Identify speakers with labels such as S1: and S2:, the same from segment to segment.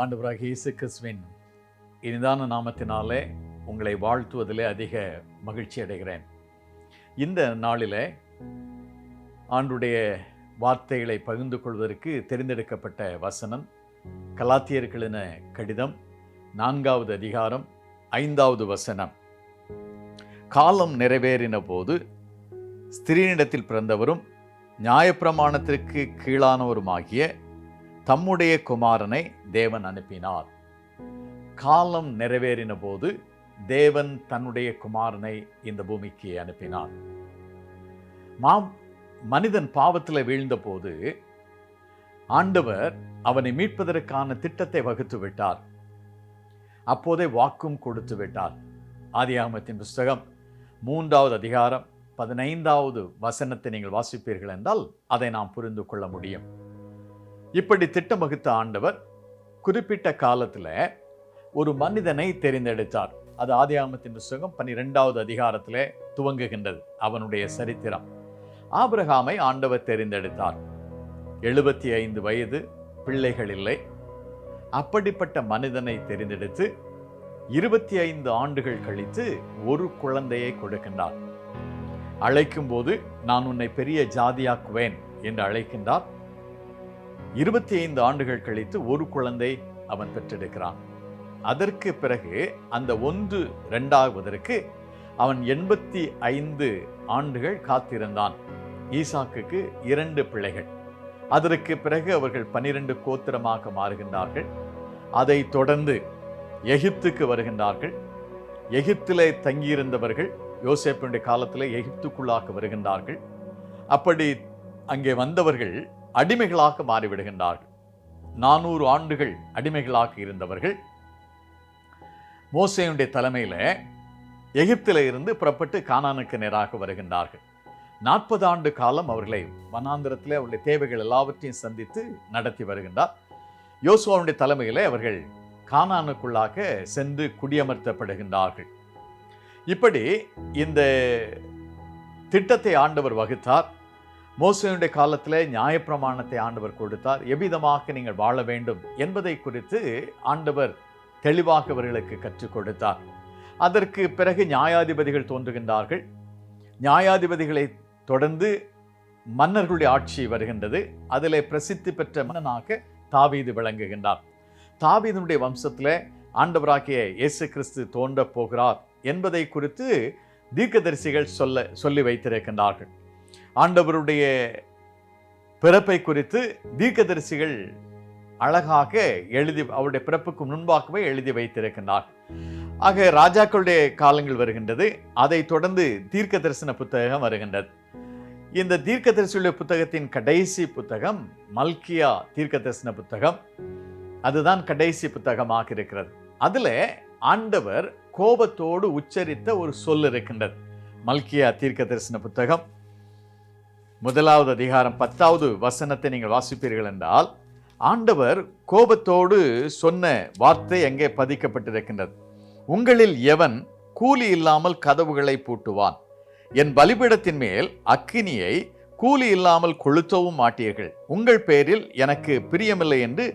S1: ஆண்டவராக இயேசு கிறிஸ்துவின் இனிதான நாமத்தினாலே உங்களை வாழ்த்துவதிலே அதிக மகிழ்ச்சி அடைகிறேன். இந்த நாளிலே ஆண்டுடைய வார்த்தைகளை பகிர்ந்து கொள்வதற்கு தெரிந்தெடுக்கப்பட்ட வசனம் கலாத்தியர்களின கடிதம் நான்காவது அதிகாரம் ஐந்தாவது வசனம். காலம் நிறைவேறின போது ஸ்திரீனிடத்தில் பிறந்தவரும் நியாயப்பிரமாணத்திற்கு கீழானவருமாகிய தம்முடைய குமாரனை தேவன் அனுப்பினார். காலம் நிறைவேறின போது தேவன் தன்னுடைய குமாரனை இந்த பூமிக்கு அனுப்பினார். மாம் மனிதன் பாவத்தில் வீழ்ந்தபோது ஆண்டவர் அவனை மீட்பதற்கான திட்டத்தை வகுத்து விட்டார் அப்போதே வாக்கும் கொடுத்து விட்டார். ஆதியாகமத்தின் புஸ்தகம் மூன்றாவது அதிகாரம் பதினைந்தாவது வசனத்தை நீங்கள் வாசிப்பீர்கள் என்றால் அதை நாம் புரிந்து கொள்ள முடியும். இப்படி திட்டம் வகுத்த ஆண்டவர் குறிப்பிட்ட காலத்தில் ஒரு மனிதனை தெரிந்தெடுத்தார். அது ஆதியாகமத்தின் புஸ்தகம் பன்னிரெண்டாவது அதிகாரத்திலே துவங்குகின்றது அவனுடைய சரித்திரம். ஆபிரகாமை ஆண்டவர் தெரிந்தெடுத்தார். எழுபத்தி ஐந்து வயது பிள்ளைகள் இல்லை. அப்படிப்பட்ட மனிதனை தெரிந்தெடுத்து இருபத்தி ஐந்து ஆண்டுகள் கழித்து ஒரு குழந்தையை கொடுக்கின்றார். அழைக்கும் போது நான் உன்னை பெரிய ஜாதியாக்குவேன் என்று அழைக்கின்றார். இருபத்தி ஐந்து ஆண்டுகள் கழித்து ஒரு குழந்தை அவன் பெற்றெடுக்கிறான் அதற்கு பிறகு அந்த ஒன்று ரெண்டாவதற்கு அவன் எண்பத்தி ஐந்து ஆண்டுகள் காத்திருந்தான். ஈசாக்குக்கு இரண்டு பிள்ளைகள். அதற்கு பிறகு அவர்கள் பனிரெண்டு கோத்திரமாக மாறுகின்றார்கள். அதை தொடர்ந்து எகிப்துக்கு வருகின்றார்கள். எகிப்திலே தங்கியிருந்தவர்கள் யோசேப்பினுடைய காலத்தில் எகிப்துக்குள்ளாக வருகின்றார்கள். அப்படி அங்கே வந்தவர்கள் அடிமைகளாக மாறிவிடுகின்றார்கள். நானூறு ஆண்டுகள் அடிமைகளாக இருந்தவர்கள் மோசையுடைய தலைமையில் எகிப்தில் இருந்து புறப்பட்டு கானானுக்கு நேராக வருகின்றார்கள். நாற்பது ஆண்டு காலம் அவர்களை வனாந்திரத்தில் அவருடைய தேவைகள் எல்லாவற்றையும் சந்தித்து நடத்தி வருகின்றார். யோசுவாவுடைய தலைமையில் அவர்கள் கானானுக்குள்ளாக சென்று குடியமர்த்தப்படுகின்றார்கள். இப்படி இந்த திட்டத்தை ஆண்டவர் வகுத்தார். மோசனுடைய காலத்தில் நியாயப்பிரமாணத்தை ஆண்டவர் கொடுத்தார். எவ்விதமாக நீங்கள் வாழ வேண்டும் என்பதை குறித்து ஆண்டவர் தெளிவாக அவர்களுக்கு கற்றுக் கொடுத்தார். அதற்கு பிறகு நியாயாதிபதிகள் தோன்றுகின்றார்கள். நியாயாதிபதிகளை தொடர்ந்து மன்னர்களுடைய ஆட்சி வருகின்றது. அதில் பிரசித்தி பெற்ற மன்னனாக தாவீது விளங்குகின்றார். தாவீதனுடைய வம்சத்தில் ஆண்டவராகிய இயேசு கிறிஸ்து தோன்ற போகிறார் என்பதை குறித்து தீர்க்கதரிசிகள் சொல்ல சொல்லி வைத்திருக்கின்றார்கள். ஆண்டவருடைய பிறப்பை குறித்து தீர்க்கதரிசிகள் அழகாக எழுதி அவருடைய பிறப்புக்கு முன்பாகவே எழுதி வைத்திருக்கின்றார். ஆக ராஜாக்களுடைய காலங்கள் வருகின்றது. அதை தொடர்ந்து தீர்க்க தரிசன புத்தகம் வருகின்றது. இந்த தீர்க்க தரிசன புத்தகத்தின் கடைசி புத்தகம் மல்கியா தீர்க்க தரிசன புத்தகம். அதுதான் கடைசி புத்தகமாக இருக்கிறது. அதில் ஆண்டவர் கோபத்தோடு உச்சரித்த ஒரு சொல் இருக்கின்றது. மல்கியா தீர்க்க தரிசன புத்தகம். முதலாவது அதிகாரம் பத்தாவது வசனத்தை நீங்கள் வாசிப்பீர்கள் என்றால் ஆண்டவர் கோபத்தோடு சொன்ன வார்த்தை எங்கே பதிக்கப்பட்டிருக்கின்றது? உங்களில் எவன் கூலி இல்லாமல் கதவுகளை பூட்டுவான்? என் பலிபீடத்தின் மேல் அக்கினியை கூலி இல்லாமல் கொளுத்தவும் மாட்டீர்கள். உங்கள் பேரில் எனக்கு பிரியமில்லை என்று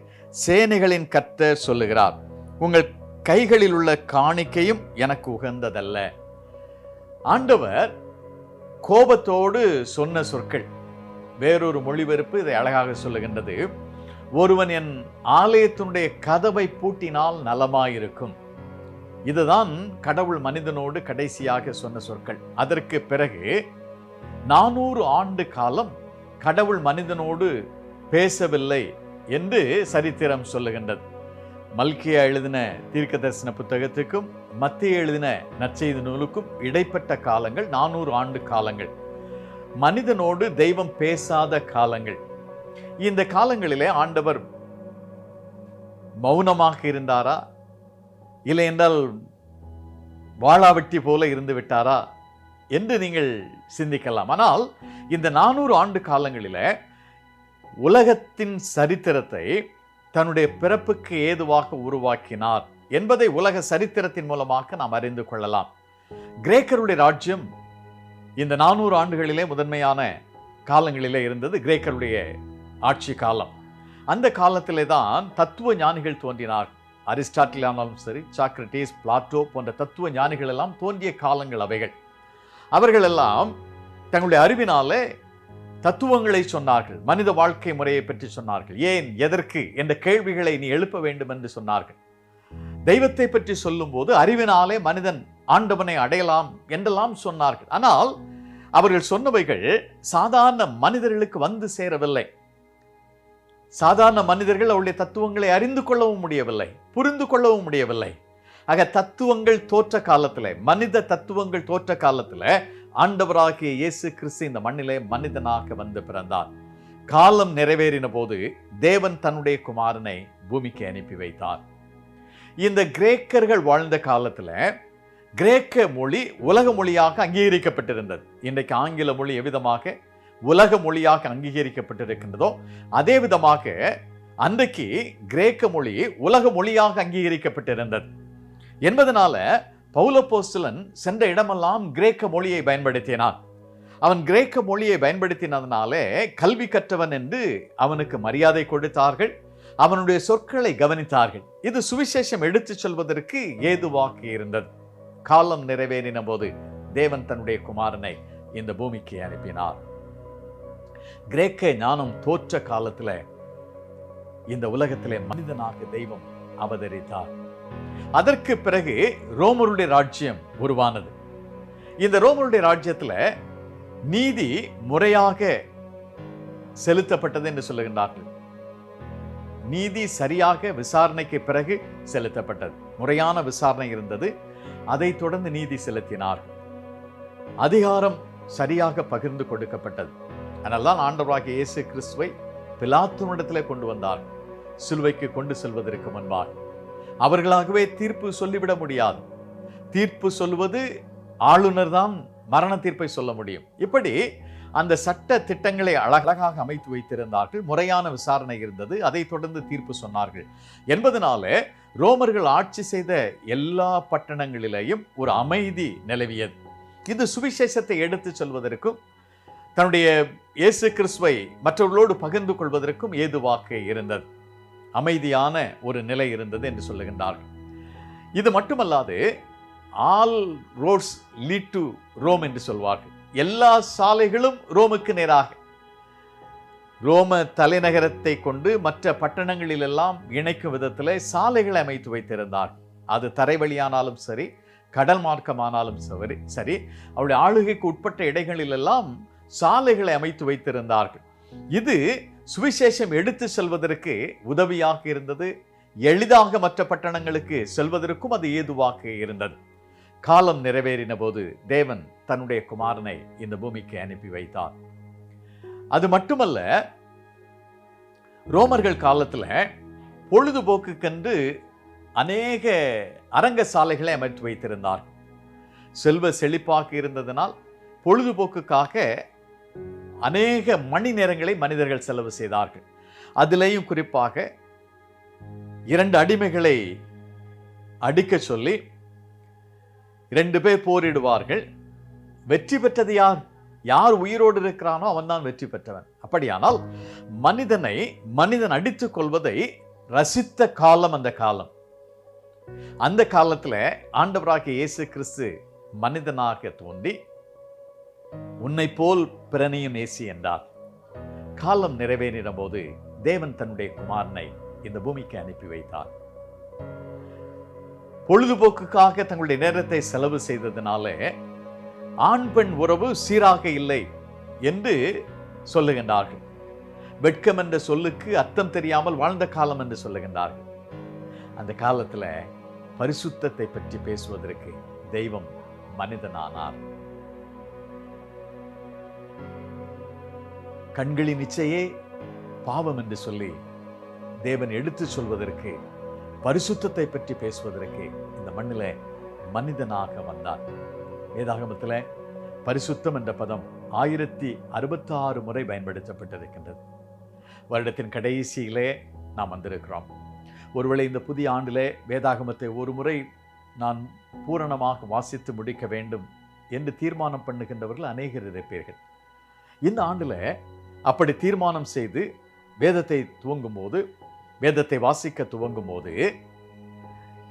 S1: சேனைகளின் கத்த சொல்லுகிறார். உங்கள் கைகளில் உள்ள காணிக்கையும் எனக்கு உகந்ததல்ல. ஆண்டவர் கோபத்தோடு சொன்ன சொற்கள். வேறொரு மொழிபெயர்ப்பு இதை அழகாக சொல்லுகின்றது. ஒருவன் என் ஆலயத்தினுடைய கதவை பூட்டினால் நலமாயிருக்கும். இதுதான் கடவுள் மனிதனோடு கடைசியாக சொன்ன சொற்கள். அதற்கு பிறகு நானூறு ஆண்டு காலம் கடவுள் மனிதனோடு பேசவில்லை என்று சரித்திரம் சொல்லுகின்றது. மல்கியா எழுதின தீர்க்க தரிசன புத்தகத்துக்கும் மத்திய எழுதின நற்செய்தி நூலுக்கும் இடைப்பட்ட காலங்கள் நானூறு ஆண்டு காலங்கள். மனிதனோடு தெய்வம் பேசாத காலங்கள். இந்த காலங்களிலே ஆண்டவர் மௌனமாக இருந்தாரா? இல்லை என்றால் வாழாவெட்டி போல இருந்து விட்டாரா என்று நீங்கள் சிந்திக்கலாம். ஆனால் இந்த நானூறு ஆண்டு காலங்களில் உலகத்தின் சரித்திரத்தை தன்னுடைய பிறப்புக்கு ஏதுவாக உருவாக்கினார் என்பதை உலக சரித்திரத்தின் மூலமாக நாம் அறிந்து கொள்ளலாம். கிரேக்கருடைய ராஜ்யம் இந்த நானூறு ஆண்டுகளிலே முதன்மையான காலங்களிலே இருந்தது. கிரேக்கருடைய ஆட்சி காலம். அந்த காலத்திலே தான் தத்துவ ஞானிகள் தோன்றினார். அரிஸ்டாட்டில் ஆனாலும் சரி சாக்ரட்டிஸ் பிளாட்டோ போன்ற தத்துவ ஞானிகள் எல்லாம் தோன்றிய காலங்கள் அவைகள். அவர்களெல்லாம் தங்களுடைய அறிவினாலே தத்துவங்களை சொன்னார்கள் மனித வாழ்க்கை முறையை பற்றி சொன்னார்கள். ஏன் எதற்கு என்ற கேள்விகளை நீ எழுப்ப வேண்டும் என்று சொன்னார்கள். தெய்வத்தை பற்றி சொல்லும்போது அறிவினாலே மனிதன் ஆண்டவனை அடையலாம் என்றெல்லாம் சொன்னார்கள். ஆனால் அவர்கள் சொன்னவைகள் சாதாரண மனிதர்களுக்கு வந்து சேரவில்லை. சாதாரண மனிதர்கள் அவருடைய தத்துவங்களை அறிந்து கொள்ளவும் முடியவில்லை புரிந்து கொள்ளவும் முடியவில்லை. ஆக தத்துவங்கள் தோற்ற காலத்தில் மனித தத்துவங்கள் தோற்ற காலத்துல ஆண்டவராகிய இயேசு கிறிஸ்து இந்த மண்ணிலே மனிதனாக வந்து பிறந்தார். காலம் நிறைவேறின போது தேவன் தன்னுடைய குமாரனை பூமிக்கு அனுப்பி வைத்தார். இந்த கிரேக்கர்கள் வாழ்ந்த காலத்தில் கிரேக்க மொழி உலக மொழியாக அங்கீகரிக்கப்பட்டிருந்தது. இன்றைக்கு ஆங்கில மொழி எவ்விதமாக உலக மொழியாக அங்கீகரிக்கப்பட்டிருக்கின்றதோ அதே விதமாக அன்றைக்கு கிரேக்க மொழி உலக மொழியாக அங்கீகரிக்கப்பட்டிருந்தது. என்பதனால பௌலப்போஸ்தலன் சென்ற இடமெல்லாம் கிரேக்க மொழியை பயன்படுத்தினான். அவன் கிரேக்க மொழியை பயன்படுத்தினதுனாலே கல்வி கற்றவன் என்று அவனுக்கு மரியாதை கொடுத்தார்கள். அவனுடைய சொற்களை கவனித்தார்கள். இது சுவிசேஷம் எடுத்துச் சொல்வதற்கு ஏதுவாக இருந்தது. காலம் நிறைவேறின போது தேவன் தன்னுடைய குமாரனை இந்த பூமிக்கு அனுப்பினார். கிரேக்க ஞானம் தோற்ற காலத்தில் இந்த உலகத்திலே மனிதனாக தெய்வம் அவதரித்தார். அதற்கு பிறகு ரோமருடைய ராஜ்யம் உருவானது. இந்த ரோமருடைய ராஜ்யத்தில் நீதி முறையாக செலுத்தப்பட்டது என்று சொல்லுகின்றார்கள். நீதி சரியாக விசாரணைக்கு பிறகு செலுத்தப்பட்டது. முறையான விசாரணை இருந்தது. அதை தொடர்ந்து நீதி செலுத்தினார். அதிகாரம் சரியாக பகிர்ந்து கொடுக்கப்பட்டது. அதனால்தான் ஆண்டவராகிய இயேசு கிறிஸ்துவை பிலாத்தினிடத்தில் கொண்டு வந்தார். சிலுவைக்கு கொண்டு செல்வதற்கு முன்பாக. அவர்களாகவே தீர்ப்பு சொல்லிவிட முடியாது. தீர்ப்பு சொல்வது ஆளுநர் தான் மரண தீர்ப்பை சொல்ல முடியும். இப்படி அந்த சட்ட திட்டங்களை அழகழகாக அமைத்து வைத்திருந்தார்கள். முறையான விசாரணை இருந்தது. அதை தொடர்ந்து தீர்ப்பு சொன்னார்கள். என்பதனால ரோமர்கள் ஆட்சி செய்த எல்லா பட்டணங்களிலேயும் ஒரு அமைதி நிலவியது. இது சுவிசேஷத்தை எடுத்து சொல்வதற்கும் தன்னுடைய இயேசு கிறிஸ்துவை மற்றவர்களோடு பகிர்ந்து கொள்வதற்கும் ஏதுவாக இருந்தது. அமைதியான ஒரு நிலை இருந்தது என்று சொல்லுகின்றார்கள். இது மட்டுமல்லாது all roads lead to Rome என்று சொல்வார்கள். எல்லா சாலைகளும் ரோமுக்கு நேராக. ரோம தலைநகரத்தை கொண்டு மற்ற பட்டணங்களிலெல்லாம் இணைக்கும் விதத்தில் சாலைகளை அமைத்து வைத்திருந்தார். அது தரை வழியானாலும் சரி கடல் மார்க்கமானாலும் சரி சரி அவருடைய ஆளுகைக்கு உட்பட்ட இடைகளிலெல்லாம் சாலைகளை அமைத்து வைத்திருந்தார்கள். இது சுவிசேஷம் எடுத்து செல்வதற்கு உதவியாக இருந்தது. எளிதாக மற்ற பட்டணங்களுக்கு செல்வதற்கும் அது ஏதுவாக இருந்தது. காலம் நிறைவேறின போது தேவன் தன்னுடைய குமாரனை இந்த பூமிக்கு அனுப்பி வைத்தார். அது மட்டுமல்ல ரோமர்கள் காலத்துல பொழுதுபோக்குக்கென்று அநேக அரங்க சாலைகளை அமைத்து வைத்திருந்தார் செல்வ செழிப்பாக இருந்ததனால் பொழுதுபோக்குக்காக அநேக மணி நேரங்களை மனிதர்கள் செலவு செய்தார்கள். அதிலேயும் குறிப்பாக இரண்டு அடிமைகளை அடிக்க சொல்லி இரண்டு பேர் போரிடுவார்கள். வெற்றி பெற்றது யார்? யார் உயிரோடு இருக்கிறானோ அவன்தான் வெற்றி பெற்றவன். அப்படியானால் மனிதனை மனிதன் அடித்துக் கொள்வதை ரசித்த காலம் அந்த காலம். அந்த காலத்துல ஆண்டவராகிய இயேசு கிறிஸ்து மனிதனாக தோன்றி உன்னை போல் பிறனையும் நேசி என்றார். காலம் நிறைவேறின போது தேவன் தன்னுடைய குமாரனை இந்த பூமிக்கு அனுப்பி வைத்தார். பொழுதுபோக்குக்காக தங்களுடைய நேரத்தை செலவு செய்ததினாலே ஆண் பெண் உறவு சீராக இல்லை என்று சொல்லுகின்றார்கள். வெட்கம் என்ற சொல்லுக்கு அர்த்தம் தெரியாமல் வாழ்ந்த காலம் என்று சொல்லுகின்றார்கள். அந்த காலத்துல பரிசுத்தத்தை பற்றி பேசுவதற்கு தெய்வம் மனிதனானார். கண்களின் இச்சையே பாவம் என்று சொல்லி தேவன் எடுத்து சொல்வதற்கு பரிசுத்தத்தை பற்றி பேசுவதற்கு இந்த மண்ணில் மனிதனாக வந்தார் வேதாகமத்தில் பரிசுத்தம் என்ற பதம் ஆயிரத்தி அறுபத்தாறு முறை பயன்படுத்தப்பட்டிருக்கின்றது. வருடத்தின் கடைசியிலே நாம் வந்திருக்கிறோம். ஒருவேளை இந்த புதிய ஆண்டிலே வேதாகமத்தை ஒரு முறை நான் பூரணமாக வாசித்து முடிக்க வேண்டும் என்று தீர்மானம் பண்ணுகின்றவர்கள் அநேகர் இருப்பீர்கள். இந்த ஆண்டில் அப்படி தீர்மானம் செய்து வேதத்தை துவங்கும் போது வேதத்தை வாசிக்க துவங்கும் போது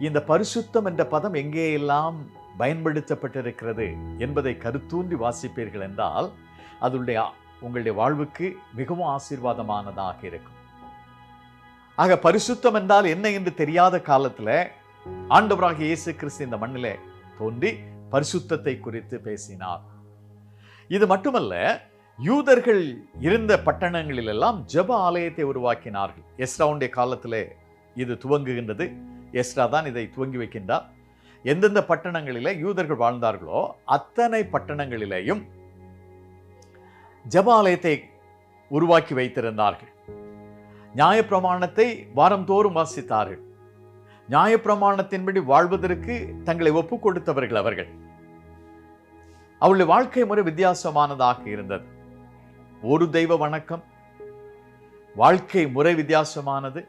S1: இந்த பரிசுத்தம் என்ற பதம் எங்கேயெல்லாம் பயன்படுத்தப்பட்டிருக்கிறது என்பதை கருத்தூன்றி வாசிப்பீர்கள் என்றால் அதனுடைய உங்களுடைய வாழ்வுக்கு மிகவும் ஆசீர்வாதமானதாக இருக்கும். ஆக பரிசுத்தம் என்றால் என்ன என்று தெரியாத காலத்துல ஆண்டவராக இயேசு கிறிஸ்து இந்த மண்ணிலே தோன்றி பரிசுத்தத்தை குறித்து பேசினார். இது மட்டுமல்ல யூதர்கள் இருந்த பட்டணங்களில் எல்லாம் ஜெப ஆலயத்தை உருவாக்கினார்கள். எஸ்ராவுடைய காலத்திலே இது துவங்குகின்றது. எஸ்ரா தான் இதை துவங்கி வைக்கின்றார். எந்தெந்த பட்டணங்களிலே யூதர்கள் வாழ்ந்தார்களோ அத்தனை பட்டணங்களிலேயும் ஜெப ஆலயத்தை உருவாக்கி வைத்திருந்தார்கள். நியாயப்பிரமாணத்தை வாரந்தோறும் வாசித்தார்கள். நியாயப்பிரமாணத்தின்படி வாழ்வதற்கு தங்களை ஒப்புக் கொடுத்தவர்கள் அவர்கள். அவளுடைய வாழ்க்கை முறை வித்தியாசமானதாக இருந்தது. ஒரு தெய்வ வணக்கம். வாழ்க்கை முறை வித்தியாசமானது.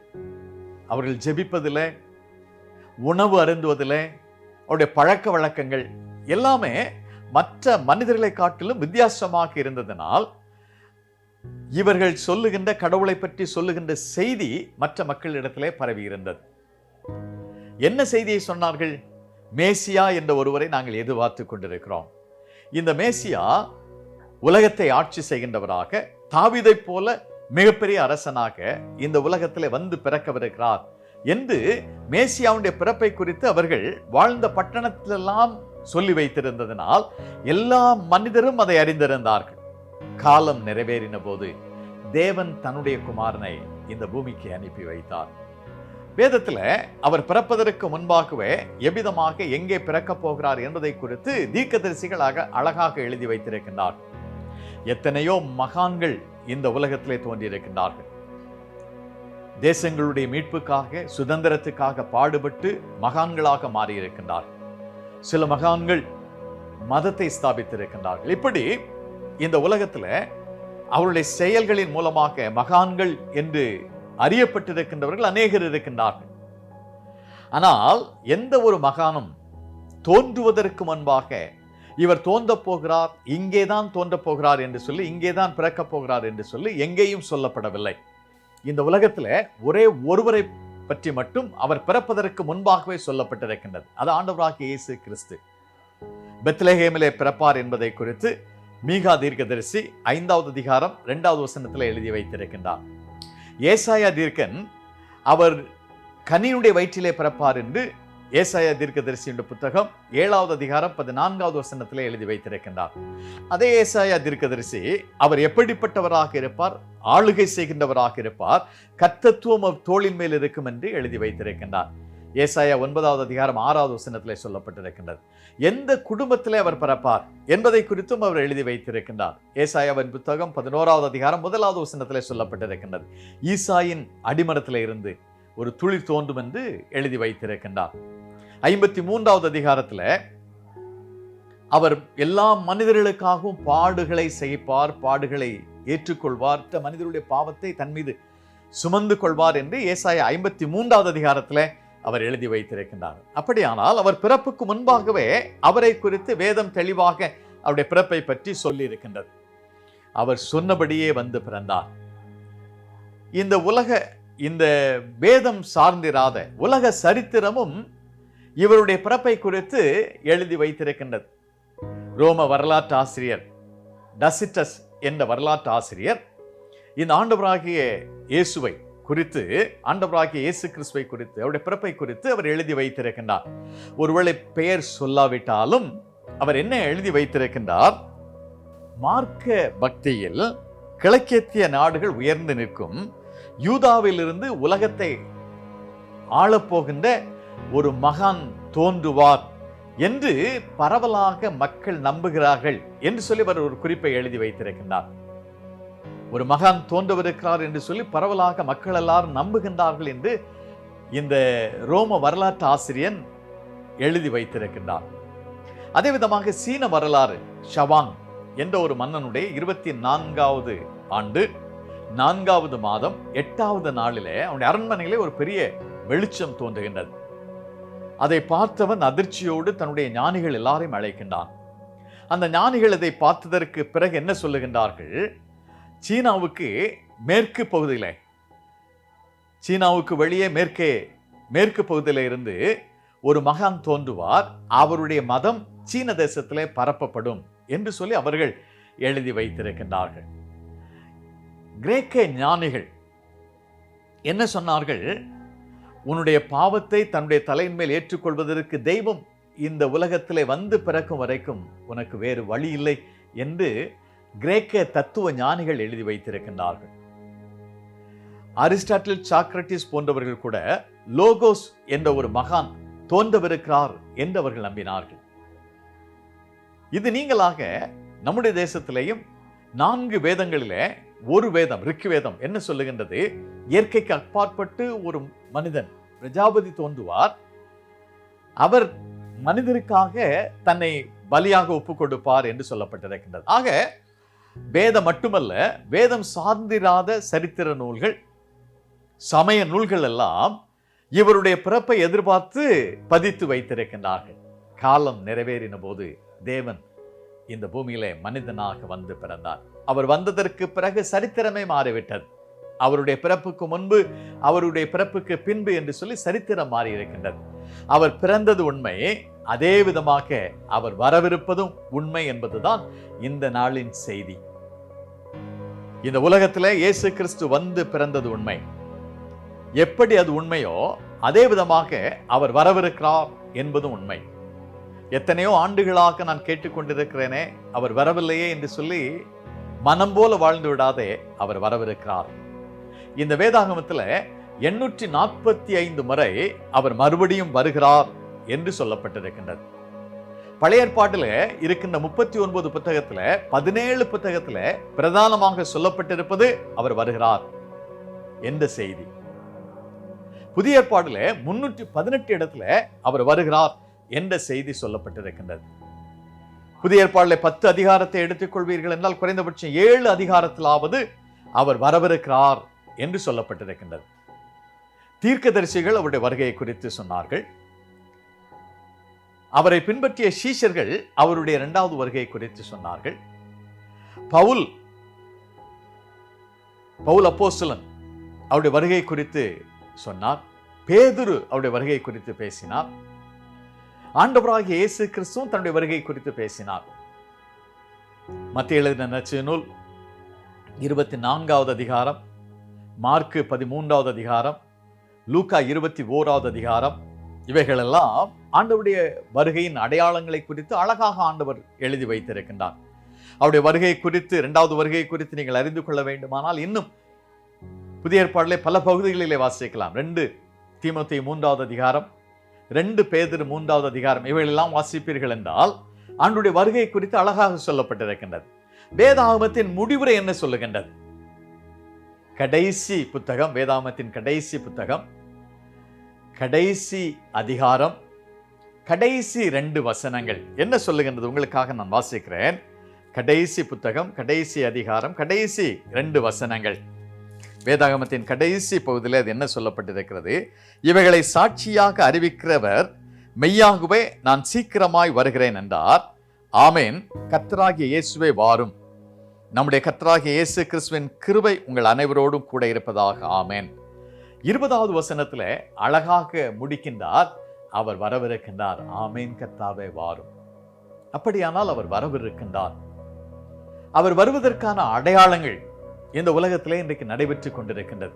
S1: அவர்கள் ஜெபிப்பதில் உணவு அருந்துவதில் அவருடைய பழக்க வழக்கங்கள் எல்லாமே மற்ற மனிதர்களை காட்டிலும் வித்தியாசமாக இருந்ததனால் இவர்கள் சொல்லுகின்ற கடவுளை பற்றி சொல்லுகின்ற செய்தி மற்ற மக்களிடத்திலே பரவி இருந்தது. என்ன செய்தியை சொன்னார்கள்? மேசியா என்ற ஒருவரை நாங்கள் எதிர்பார்த்து கொண்டிருக்கிறோம். இந்த மேசியா உலகத்தை ஆட்சி செய்கின்றவராக தாவிதைப் போல மிகப்பெரிய அரசனாக இந்த உலகத்திலே வந்து பிறக்கவிருக்கிறார் என்று மேசியாவுடைய பிறப்பை குறித்து அவர்கள் வாழ்ந்த பட்டணத்திலெல்லாம் சொல்லி வைத்திருந்ததினால் எல்லா மனிதரும் அதை அறிந்திருந்தார்கள். காலம் நிறைவேறின போது தேவன் தன்னுடைய குமாரனை இந்த பூமிக்கு அனுப்பி வைத்தார். வேதத்துல அவர் பிறப்பதற்கு முன்பாகவே எவ்விதமாக எங்கே பிறக்கப் போகிறார் என்பதை குறித்து தீர்க்கதரிசிகளாக அழகாக எழுதி வைத்திருக்கின்றார் எத்தனையோ மகான்கள் இந்த உலகத்திலே தோன்றியிருக்கின்றார்கள். தேசங்களுடைய மீட்புக்காக சுதந்திரத்துக்காக பாடுபட்டு மகான்களாக மாறியிருக்கின்றார்கள். சில மகான்கள் மதத்தை ஸ்தாபித்திருக்கின்றார்கள். இப்படி இந்த உலகத்துல அவருடைய செயல்களின் மூலமாக மகான்கள் என்று அறியப்பட்டிருக்கின்றவர்கள் அநேகர் இருக்கின்றார்கள். ஆனால் எந்த ஒரு மகானும் தோன்றுவதற்கு முன்பாக இவர் தோன்றப் போகிறார் இங்கேதான் தோன்றப் போகிறார் என்று சொல்லி இங்கேதான் பிறக்கப் போகிறார் என்று சொல்லி எங்கேயும் சொல்லப்படவில்லை. இந்த உலகத்தில் ஒரே ஒருவரை பற்றி மட்டும் அவர் பிறப்பதற்கு முன்பாகவே சொல்லப்பட்டிருக்கின்றது. அது ஆண்டவராக இயேசு கிறிஸ்து. பெத்லஹேமிலே பிறப்பார் என்பதை குறித்து மீகா தீர்க்கதரிசி ஐந்தாவது அதிகாரம் ரெண்டாவது வசனத்தில் எழுதி வைத்திருக்கின்றார். ஏசாயா தீர்க்கன் அவர் கனியுடைய வயிற்றிலே பிறப்பார் என்று ஏசாய தீர்க்கதரிசி என்ற புத்தகம் ஏழாவது அதிகாரம் பதினான்காவது வசனத்தில் எழுதி வைத்திருக்கின்றார். அதே ஏசாயா தீர்க்கதரிசி அவர் எப்படிப்பட்டவராக இருப்பார்? ஆளுகை செய்கின்றவராக இருப்பார்? கத்தத்துவம் அவர் தோளின் மேல் இருக்கும் என்று எழுதி வைத்திருக்கின்றார். ஏசாயா ஒன்பதாவது அதிகாரம் ஆறாவது வசனத்தில் சொல்லப்பட்டிருக்கின்றது. எந்த குடும்பத்திலே அவர் பிறப்பார் என்பதை குறித்தும் அவர் எழுதி வைத்திருக்கின்றார். ஏசாயாவின் புத்தகம் பதினோராவது அதிகாரம் முதலாவது வசனத்தில் சொல்லப்பட்டிருக்கின்றது. ஈசாயின் அடிமரத்தில் இருந்து ஒரு துளிர் தோன்றும் என்று எழுதி வைத்திருக்கின்றார். ஐம்பத்தி மூன்றாவது அதிகாரத்தில் அவர் எல்லா மனிதர்களுக்காகவும் பாடுகளை செய்ப்பார் பாடுகளை ஏற்றுக்கொள்வார். மனிதருடைய பாவத்தை தன் மீது சுமந்து கொள்வார் என்று ஏசாய ஐம்பத்தி மூன்றாவது அதிகாரத்துல அவர் எழுதி வைத்திருக்கின்றார். அப்படியானால் அவர் பிறப்புக்கு முன்பாகவே அவரை குறித்து வேதம் தெளிவாக அவருடைய பிறப்பை பற்றி சொல்லி இருக்கின்றது அவர் சொன்னபடியே வந்து பிறந்தார். இந்த உலக இந்த வேதம் சார்ந்திராத உலக சரித்திரமும் இவருடைய பிறப்பை குறித்து எழுதி வைத்திருக்கின்றது. ரோம வரலாற்று ஆசிரியர் டசிட்டஸ் என்ற வரலாற்று ஆசிரியர் இந்த ஆண்டவராகிய இயேசுவை குறித்து ஆண்டவராகிய இயேசு கிறிஸ்துவை குறித்து அவருடைய பிறப்பை குறித்து அவர் எழுதி வைத்திருக்கின்றார். ஒருவேளை பெயர் சொல்லாவிட்டாலும் அவர் என்ன எழுதி வைத்திருக்கின்றார்? மார்க்க பக்தியில் கிழக்கேத்திய நாடுகள் உயர்ந்து நிற்கும் யூதாவிலிருந்து உலகத்தை ஆளப்போகின்ற ஒரு மகான் தோன்றுவார் என்று பரவலாக மக்கள் நம்புகிறார்கள் என்று சொல்லி அவர் ஒரு குறிப்பை எழுதி வைத்திருக்கின்றார். ஒரு மகான் தோன்றவிருக்கிறார் என்று சொல்லி பரவலாக மக்கள் எல்லாரும் நம்புகின்றார்கள் என்று இந்த ரோம வரலாற்று ஆசிரியன் எழுதி வைத்திருக்கின்றார். அதே விதமாக சீன வரலாறு ஷவாங் என்ற ஒரு மன்னனுடைய இருபத்தி நான்காவது ஆண்டு நான்காவது மாதம் எட்டாவது நாளிலே அவனுடைய அரண்மனையிலே ஒரு பெரிய வெளிச்சம் தோன்றுகின்றது. அதை பார்த்தவன் அதிர்ச்சியோடு தன்னுடைய ஞானிகள் எல்லாரையும் அழைக்கின்றான். அந்த ஞானிகள் இதை பார்த்ததற்கு பிறகு என்ன சொல்லுகின்றார்கள்? சீனாவுக்கு மேற்கு பகுதியில் சீனாவுக்கு வெளியே மேற்கே மேற்கு பகுதியில் இருந்து ஒரு மகான் தோன்றுவார். அவருடைய மதம் சீன தேசத்திலே பரப்பப்படும் என்று சொல்லி அவர்கள் எழுதி வைத்திருக்கின்றார்கள். கிரேக்க ஞானிகள் என்ன சொன்னார்கள்? உன்னுடைய பாவத்தை தன்னுடைய தலையின் மேல் ஏற்றுக்கொள்வதற்கு தெய்வம் இந்த உலகத்திலே வந்து பிறக்கும் வரைக்கும் உனக்கு வேறு வழி இல்லை என்று கிரேக்க தத்துவ ஞானிகள் எழுதி வைத்திருக்கின்றார்கள். அரிஸ்டாட்டில் சாக்ரட்டிஸ் போன்றவர்கள் கூட லோகோஸ் என்ற ஒரு மகான் தோன்றவிருக்கிறார் என்று அவர்கள் நம்பினார்கள். இது நீங்களாக நம்முடைய தேசத்திலேயும் நான்கு வேதங்களிலே ஒரு வேதம் ரிக்கு வேதம் என்ன சொல்லுகின்றது? இயற்கைக்கு அப்பாற்பட்டு ஒரு மனிதன் பிரஜாபதி தோன்றுவார். அவர் மனிதருக்காக தன்னை பலியாக ஒப்பு கொடுப்பார் என்று சொல்லப்பட்டிருக்கின்றது. ஆக வேதம் மட்டுமல்ல வேதம் சார்ந்திராத சரித்திர நூல்கள் சமய நூல்கள் எல்லாம் இவருடைய பிறப்பை எதிர்பார்த்து பதித்து வைத்திருக்கின்றார்கள். காலம் நிறைவேறின போது தேவன் இந்த பூமியிலே மனிதனாக வந்து பிறந்தார். அவர் வந்ததற்கு பிறகு சரித்திரமே மாறிவிட்டது. அவருடைய பிறப்புக்கு முன்பு அவருடைய பிறப்புக்கு பின்பு என்று சொல்லி சரித்திரம் மாறி இருக்கின்றது அவர் பிறந்தது உண்மை அதே விதமாக அவர் வரவிருப்பதும் உண்மை என்பதுதான் இந்த நாளின் செய்தி. இந்த உலகத்திலே இயேசு கிறிஸ்து வந்து பிறந்தது உண்மை. எப்படி அது உண்மையோ அதே விதமாக அவர் வரவிருக்கிறார் என்பதும் உண்மை. எத்தனையோ ஆண்டுகளாக நான் கேட்டுக்கொண்டிருக்கிறேனே அவர் வரவில்லையே என்று சொல்லி மனம் போல வாழ்ந்து விடாதே அவர் வரவிருக்கிறார். இந்த வேதாகமத்துல எண்ணூற்றி நாற்பத்தி ஐந்து முறை அவர் மறுபடியும் வருகிறார் என்று சொல்லப்பட்டிருக்கின்றது. பழைய ஏற்பாட்டில் இருக்கின்ற முப்பத்தி ஒன்பது புத்தகத்துல பதினேழு புத்தகத்துல பிரதானமாக சொல்லப்பட்டிருப்பது அவர் வருகிறார் என்ற செய்தி. புதிய ஏற்பாடுல முன்னூற்றி பதினெட்டு இடத்துல அவர் வருகிறார் என்ற செய்தி சொல்லப்பட்டிருக்கின்றது. புதிய ஏற்பாடில் பத்து அதிகாரத்தை எடுத்துக்கொள்வீர்கள் என்றால் குறைந்தபட்சம் ஏழு அதிகாரத்திலாவது அவர் வரவிருக்கிறார் என்று சொல்லப்பட்டிருக்கின்றது. தீர்க்கதரிசிகள் அவருடைய வருகையை குறித்து சொன்னார்கள். அவரை பின்பற்றிய சீஷர்கள் அவருடைய இரண்டாவது வருகையை குறித்து சொன்னார்கள். பவுல் பவுல் அப்போஸ்தலன் அவருடைய வருகை குறித்து சொன்னார். பேதுரு அவருடைய வருகை குறித்து பேசினார். ஆண்டவராக இயேசு கிறிஸ்துவும் தன்னுடைய வருகை குறித்து பேசினார். மத்திய எழுதின நச்சு நூல் இருபத்தி நான்காவது அதிகாரம் மார்க்கு பதிமூன்றாவது அதிகாரம் லூக்கா இருபத்தி ஓராவது அதிகாரம் இவைகளெல்லாம் ஆண்டவருடைய வருகையின் அடையாளங்களை குறித்து அழகாக ஆண்டவர் எழுதி வைத்திருக்கின்றார். அவருடைய வருகை குறித்து இரண்டாவது வருகை குறித்து நீங்கள் அறிந்து கொள்ள வேண்டுமானால் இன்னும் புதிய ஏற்பாடுகளை பல பகுதிகளிலே வாசிக்கலாம். ரெண்டு தீமோத்தேயு மூன்றாவது அதிகாரம் ரெண்டு பேதர் மூன்றாவது அதிகாரம். இவைகளெல்லாம் வாசிப்பீர்கள் என்றால் ஆண்டுடைய வருகை குறித்து அழகாக சொல்லப்பட்டிருக்கின்றது. வேதாகமத்தின் முடிவுரை என்ன சொல்லுகின்றது? கடைசி புத்தகம் வேதாகமத்தின் கடைசி புத்தகம். கடைசி அதிகாரம். கடைசி ரெண்டு வசனங்கள். என்ன சொல்லுகின்றது? உங்களுக்காக நான் வாசிக்கிறேன். கடைசி புத்தகம் கடைசி அதிகாரம் கடைசி ரெண்டு வசனங்கள். வேதாகமத்தின் கடைசி பகுதியில் அது என்ன சொல்லப்பட்டிருக்கிறது? இவைகளை சாட்சியாக அறிவிக்கிறவர் மெய்யாகவே நான் சீக்கிரமாய் வருகிறேன் என்றார். ஆமேன். கத்தராகிய இயேசுவே வாரும். நம்முடைய கத்தராகிய இயேசு கிறிஸ்துவின் கிருபை உங்கள் அனைவரோடும் கூட இருப்பதாக. ஆமேன். இருபதாவது வசனத்துல அழகாக முடிக்கின்றார் அவர் வரவிருக்கின்றார். ஆமேன். கத்தாவே வாரும். அப்படியானால் அவர் வரவிருக்கின்றார். அவர் வருவதற்கான அடையாளங்கள் இந்த உலகத்திலே இன்றைக்கு நடைபெற்று கொண்டிருக்கின்றது.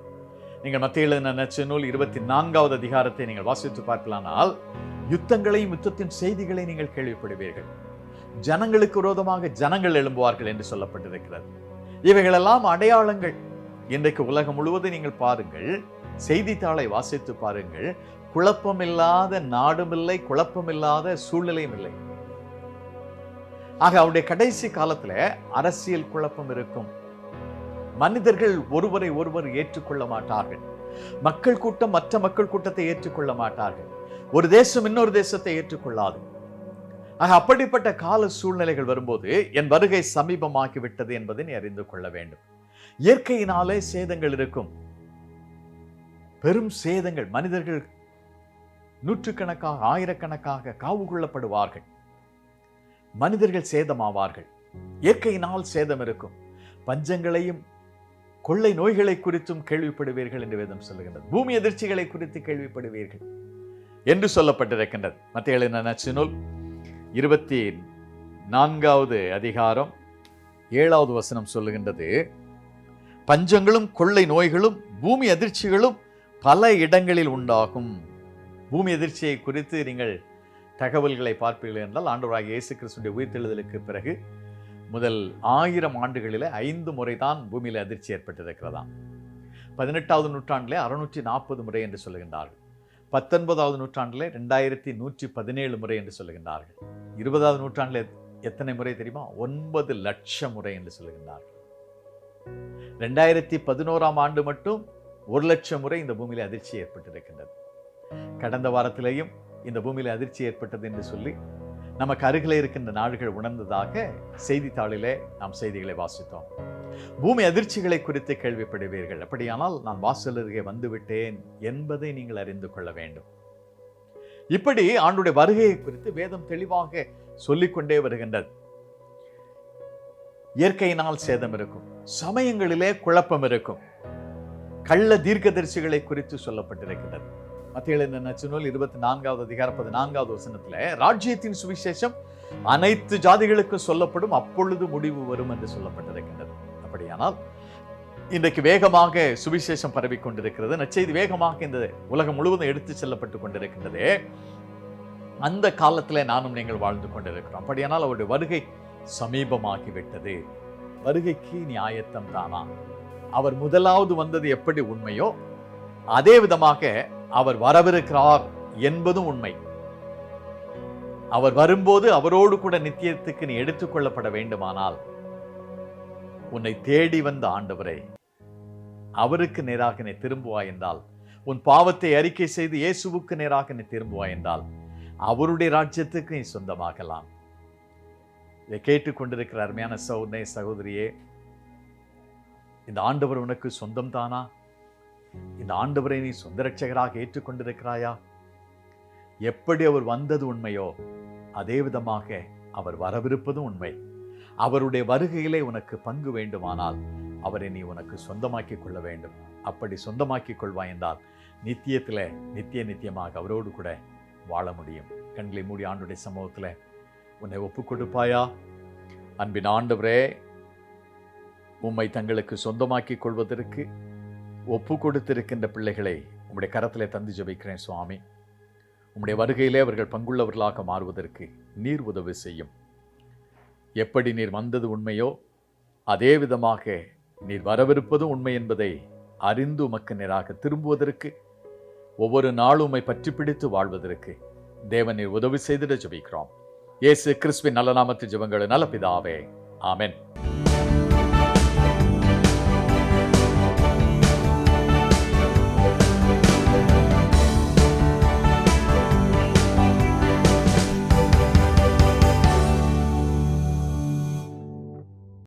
S1: நீங்கள் மத்திய எழுதின நச்சு நூல் இருபத்தி நான்காவது அதிகாரத்தை நீங்கள் வாசித்து பார்க்கலானால் யுத்தங்களையும் யுத்தத்தின் செய்திகளை நீங்கள் கேள்விப்படுவீர்கள். ஜனங்களுக்கு விரோதமாக ஜனங்கள் எழும்புவார்கள் என்று சொல்லப்பட்டிருக்கிறது. இவைகளெல்லாம் அடையாளங்கள். இன்றைக்கு உலகம் முழுவதும் நீங்கள் பாருங்கள் செய்தித்தாளை வாசித்து பாருங்கள். குழப்பமில்லாத நாடும் இல்லை குழப்பமில்லாத சூழ்நிலையும் இல்லை. ஆக அவருடைய கடைசி காலத்தில் அரசியல் குழப்பம் இருக்கும். மனிதர்கள் ஒருவரை ஒருவர் ஏற்றுக்கொள்ள மாட்டார்கள். மக்கள் கூட்டம் மற்ற மக்கள் கூட்டத்தை ஏற்றுக்கொள்ள மாட்டார்கள். ஒரு தேசம் இன்னொரு தேசத்தை ஏற்றுக்கொள்ளாது. ஆக அப்படிப்பட்ட கால சூழ்நிலைகள் வரும்போது என் வருகை சமீபமாகிவிட்டது என்பதை நீ அறிந்து கொள்ள வேண்டும். இயற்கையினாலே சேதங்கள் இருக்கும். பெரும் சேதங்கள் மனிதர்கள் நூற்றுக்கணக்காக ஆயிரக்கணக்காக காவு கொள்ளப்படுவார்கள் மனிதர்கள் சேதமாவார்கள். இயற்கையினால் சேதம் இருக்கும். பஞ்சங்களையும் கொள்ளை நோய்களை குறித்தும் கேள்விப்படுவீர்கள் என்று வேதம் சொல்லுகின்றது. பூமி எதிர்ச்சிகளை குறித்து கேள்விப்படுவீர்கள் என்று சொல்லப்பட்டிருக்கின்றது. மத்திய எழுதின நூல் இருபத்தி நான்காவது அதிகாரம் ஏழாவது வசனம் சொல்லுகின்றது. பஞ்சங்களும் கொள்ளை நோய்களும் பூமி அதிர்ச்சிகளும் பல இடங்களில் உண்டாகும். பூமி அதிர்ச்சியை குறித்து நீங்கள் தகவல்களை பார்ப்பீர்கள் என்றால் ஆண்டவராக இயேசு கிறிஸ்துடைய உயிர்த்தெழுதலுக்கு பிறகு முதல் ஆயிரம் ஆண்டுகளில் ஐந்து முறை தான் பூமியில் அதிர்ச்சி ஏற்பட்டிருக்கிறதாம். பதினெட்டாவது நூற்றாண்டிலே அறுநூற்றி நாற்பது முறை என்று சொல்லுகின்றார்கள். பத்தொன்பதாவது நூற்றாண்டிலே ரெண்டாயிரத்தி நூற்றி பதினேழு முறை என்று சொல்லுகின்றார்கள். இருபதாவது நூற்றாண்டில் எத்தனை முறை தெரியுமா? ஒன்பது லட்சம் முறை என்று சொல்லுகின்றார்கள். ரெண்டாயிரத்தி பதினோராம் ஆண்டு மட்டும் ஒரு லட்சம் முறை இந்த பூமியில் அதிர்ச்சி ஏற்பட்டிருக்கின்றது. கடந்த வாரத்திலேயும் இந்த பூமியில் அதிர்ச்சி ஏற்பட்டது என்று சொல்லி நமக்கு அருகிலே இருக்கின்ற நாடுகள் உணர்ந்ததாக செய்தித்தாளிலே நாம் செய்திகளை வாசித்தோம். பூமி அதிர்ச்சிகளை குறித்து கேள்விப்படுவீர்கள். அப்படியானால் நான் வாசல் அருகே வந்துவிட்டேன் என்பதை நீங்கள் அறிந்து கொள்ள வேண்டும். இப்படி ஆண்டுடைய வருகையை குறித்து வேதம் தெளிவாக சொல்லிக்கொண்டே வருகின்றது. இயற்கையினால் சேதம் இருக்கும். சமயங்களிலே குழப்பம் இருக்கும். கள்ள தீர்க்கதரிசிகளை குறித்து சொல்லப்பட்டிருக்கின்றது. மத்திய நூல் இருபத்தி நான்காவது அதிகார பதினான்காவது வசனத்தில் ராஜ்யத்தின் சுவிசேஷம் அனைத்து ஜாதிகளுக்கு சொல்லப்படும் அப்பொழுது முடிவு வரும் என்று சொல்லப்பட்டிருக்கின்றது. அப்படியானால் இன்றைக்கு வேகமாக சுவிசேஷம் பரவி கொண்டிருக்கிறது. நச்செய்தி வேகமாக இந்த உலகம் முழுவதும் எடுத்து செல்லப்பட்டு கொண்டிருக்கின்றது. அந்த காலத்தில் நானும் நீங்கள் வாழ்ந்து கொண்டிருக்கிறோம். அப்படியானால் அவருடைய வருகை சமீபமாகிவிட்டது. வருகைக்கு நியாயத்தம் தானா? அவர் முதலாவது வந்தது எப்படி உண்மையோ அதே விதமாக அவர் வரவிருக்கிறார் என்பதும் உண்மை. அவர் வரும்போது அவரோடு கூட நித்தியத்துக்கு நீ எடுத்துக்கொள்ளப்பட வேண்டுமானால் உன்னை தேடி வந்த ஆண்டவரே அவருக்கு நேராக நீ திரும்புவாய் என்றால் உன் பாவத்தை அறிக்கை செய்து இயேசுவுக்கு நேராக நீ திரும்புவாய் என்றால் அவருடைய ராஜ்யத்துக்கு நீ சொந்தமாகலாம். இதை கேட்டுக்கொண்டிருக்கிற அருமையான சௌர்ணே சகோதரியே இந்த ஆண்டவர் உனக்கு சொந்தம் தானா இந்த ஆண்டவரை நீ சொந்த ரட்சகராக ஏற்றுக்கொண்டிருக்கிறாயா? எப்படி அவர் வந்தது உண்மையோ அதே விதமாக அவர் வரவிருப்பதும் உண்மை. அவருடைய வருகையிலே உனக்கு பங்கு வேண்டுமானால் அவரை நீ உனக்கு சொந்தமாக்கி கொள்ள வேண்டும். அப்படி சொந்தமாக்கி கொள்வாய் என்றால் நித்தியத்தில் நித்திய நித்தியமாக அவரோடு கூட வாழ முடியும். கண்களை மூடி ஆண்டுடைய சமூகத்தில் உன்னை ஒப்பு கொடுப்பாயா அன்பின் ஆண்டவரே உம்மை தங்களுக்கு சொந்தமாக்கி கொள்வதற்கு ஒப்பு கொடுத்திருக்கின்ற பிள்ளைகளை உம்முடைய கரத்திலே தந்து ஜபிக்கிறேன் சுவாமி. உம்முடைய வருகையிலே அவர்கள் பங்குள்ளவர்களாக மாறுவதற்கு நீர் உதவி செய்யும். எப்படி நீர் வந்தது உண்மையோ அதே விதமாக நீர் வரவிருப்பதும் உண்மை என்பதை அறிந்து உமக்கு நேராக திரும்புவதற்கு ஒவ்வொரு நாளும் உம்மை பற்றி பிடித்து வாழ்வதற்கு தேவன் நீர் உதவி செய்திட ஜபிக்கிறோம். இயேசு கிறிஸ்துவின் நல்ல நாமத்து ஜெபங்கள் நல்ல பிதாவே ஆமென்.